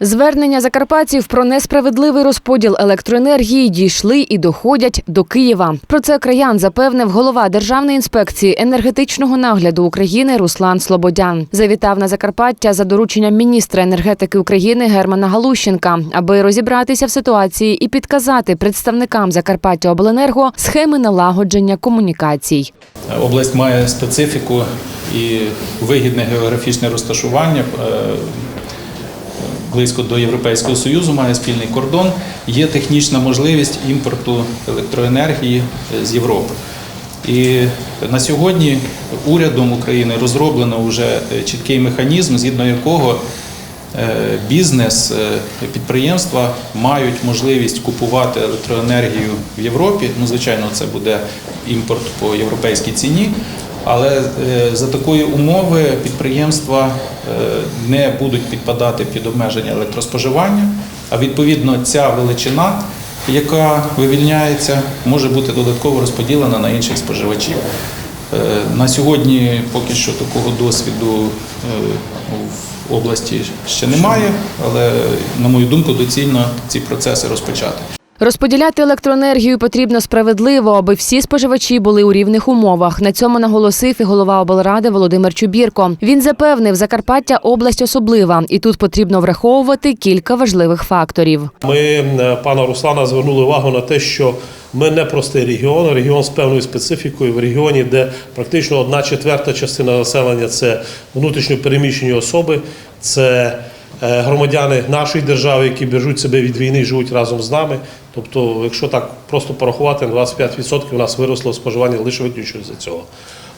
Звернення закарпатців про несправедливий розподіл електроенергії дійшли і доходять до Києва. Про це краян запевнив голова Державної інспекції енергетичного нагляду України Руслан Слободян. Завітав на Закарпаття за дорученням міністра енергетики України Германа Галущенка, аби розібратися в ситуації і підказати представникам Закарпаття Обленерго схеми налагодження комунікацій. Область має специфіку і вигідне географічне розташування. Близько до Європейського Союзу має спільний кордон. Є технічна можливість імпорту електроенергії е, з Європи. І на сьогодні урядом України розроблено вже е, чіткий механізм, згідно якого е, бізнес, підприємства мають можливість купувати електроенергію в Європі. Ну, звичайно, це буде імпорт по європейській ціні. Але е, за такої умови підприємства е, не будуть підпадати під обмеження електроспоживання, а відповідно ця величина, яка вивільняється, може бути додатково розподілена на інших споживачів. Е, На сьогодні поки що такого досвіду в області ще немає, але на мою думку, доцільно ці процеси розпочати. Розподіляти електроенергію потрібно справедливо, аби всі споживачі були у рівних умовах. На цьому наголосив і голова облради Володимир Чубірко. Він запевнив, Закарпаття область особлива, і тут потрібно враховувати кілька важливих факторів. Ми е, пана Руслана звернули увагу на те, що ми не простий регіон, регіон з певною специфікою в регіоні, де практично одна четверта частина населення це внутрішньо переміщені особи, це громадяни нашої держави, які бережуть себе від війни, і живуть разом з нами. Тобто, якщо так просто порахувати, на 25% у нас виросло споживання лише виключно за цього.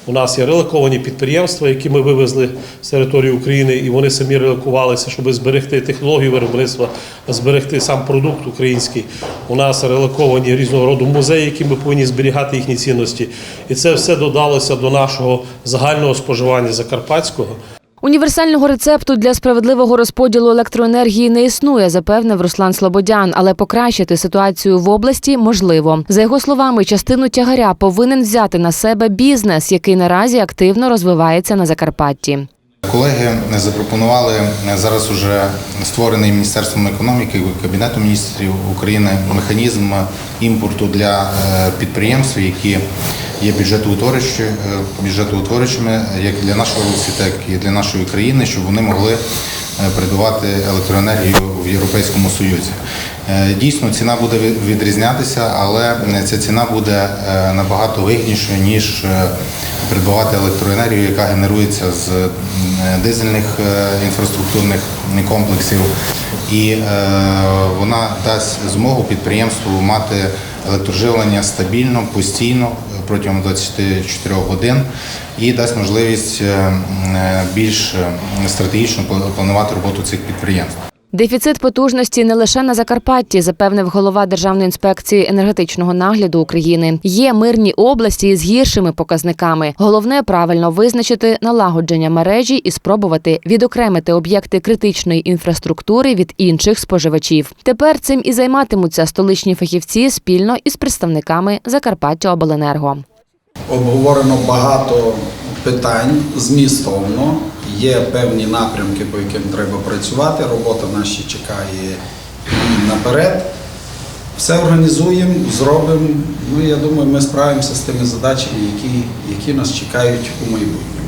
У нас є релоковані підприємства, які ми вивезли з території України, і вони самі релокувалися, щоб зберегти технологію виробництва, зберегти сам продукт український. У нас релоковані різного роду музеї, які ми повинні зберігати їхні цінності. І це все додалося до нашого загального споживання закарпатського. Універсального рецепту для справедливого розподілу електроенергії не існує, запевнив Руслан Слободян, але покращити ситуацію в області можливо. За його словами, частину тягаря повинен взяти на себе бізнес, який наразі активно розвивається на Закарпатті. Колеги запропонували зараз уже створений Міністерством економіки Кабінетом міністрів України механізм імпорту для е, підприємств, які є е, бюджетоутворюючими як для нашої області, так і для нашої країни, щоб вони могли е, придбати електроенергію в Європейському Союзі. Е, Дійсно, ціна буде відрізнятися, але ця ціна буде набагато вигіднішою, ніж придбавати електроенергію, яка генерується з дизельних інфраструктурних комплексів, і вона дасть змогу підприємству мати електроживлення стабільно, постійно протягом 24 годин і дасть можливість е, е, більш е, стратегічно планувати роботу цих підприємств. Дефіцит потужності не лише на Закарпатті, запевнив голова Державної інспекції енергетичного нагляду України. Є мирні області із гіршими показниками. Головне правильно визначити налагодження мережі і спробувати відокремити об'єкти критичної інфраструктури від інших споживачів. Тепер цим і займатимуться столичні фахівці спільно із представниками Закарпаття Обленерго. Обговорено багато питань змістовно. Є певні напрямки, по яким треба працювати. Робота наша чекає наперед. Все організуємо, зробимо. Ну, я думаю, ми справимося з тими задачами, які, які нас чекають у майбутньому.